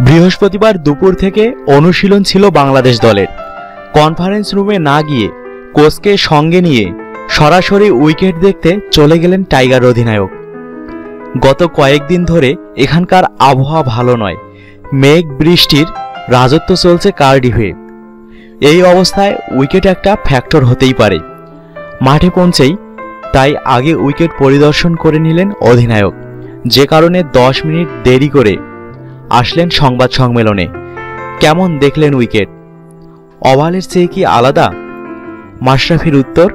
বৃহস্পতিবার দুপুর থেকে অনুশীলন ছিল বাংলাদেশ দলের। কনফারেন্স রুমে না গিয়ে কোচকে সঙ্গে নিয়ে সরাসরি উইকেট দেখতে চলে গেলেন টাইগার অধিনায়ক। গত কয়েকদিন ধরে এখানকার আবহাওয়া ভালো নয়। মেঘ, বৃষ্টির রাজত্ব চলছে কার্ডিফে। এই অবস্থায় উইকেট একটা ফ্যাক্টর হতেই পারে। মাঠে পৌঁছেই তাই আগে উইকেট পরিদর্শন করে নিলেন অধিনায়ক। যে কারণে দশ মিনিট দেরি করে আসলেন সংবাদ সম্মেলনে। কেমন দেখলেন উইকেট? অভালের চেয়ে কি আলাদা? মাশরাফির উত্তর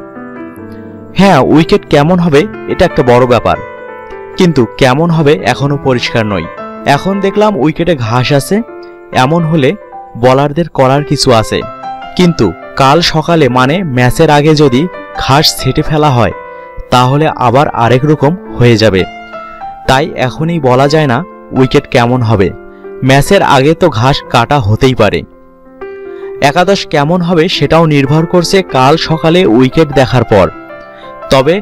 হ্যাঁ উইকেট কেমন হবে এটা একটা বড় ব্যাপার। কিন্তু কেমন হবে এখনও পরিষ্কার নয়। এখন দেখলাম উইকেটে ঘাস আছে, এমন হলে বলারদের করার কিছু আছে। কিন্তু কাল সকালে মানে ম্যাচের আগে যদি ঘাস ছেটে ফেলা হয়, তাহলে আবার আরেক রকম হয়ে যাবে। তাই এখনই বলা যায় না উইকেট কেমন হবে। ম্যাচের আগে তো ঘাস কাটা হতেই পারে। একাদশ কেমন হবে সেটাও নির্ভর করছে কাল সকালে উইকেট দেখার পর। তবে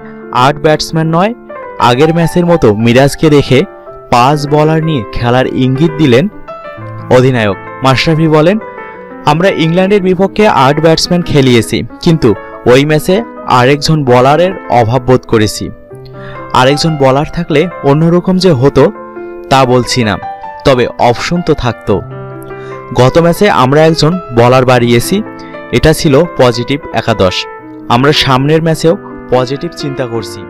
আট ব্যাটসম্যান নয়, আগের ম্যাচের মতো মিরাজকে রেখে পাঁচ বলার নিয়ে খেলার ইঙ্গিত দিলেন অধিনায়ক। মাশরাফি বলেন, আমরা ইংল্যান্ডের বিপক্ষে আট ব্যাটসম্যান খেলিয়েছি, কিন্তু ওই ম্যাচে আরেকজন বলারের অভাব বোধ করেছি। আরেকজন বলার থাকলে অন্যরকম যে হতো, তা বলছি না। তবে অপশন তো থাকতো। গত ম্যাচে আমরা একজন বলার বাড়িয়েছি, এটা ছিল পজিটিভ একাদশ। আমরা সামনের ম্যাচেও পজিটিভ চিন্তা করছি।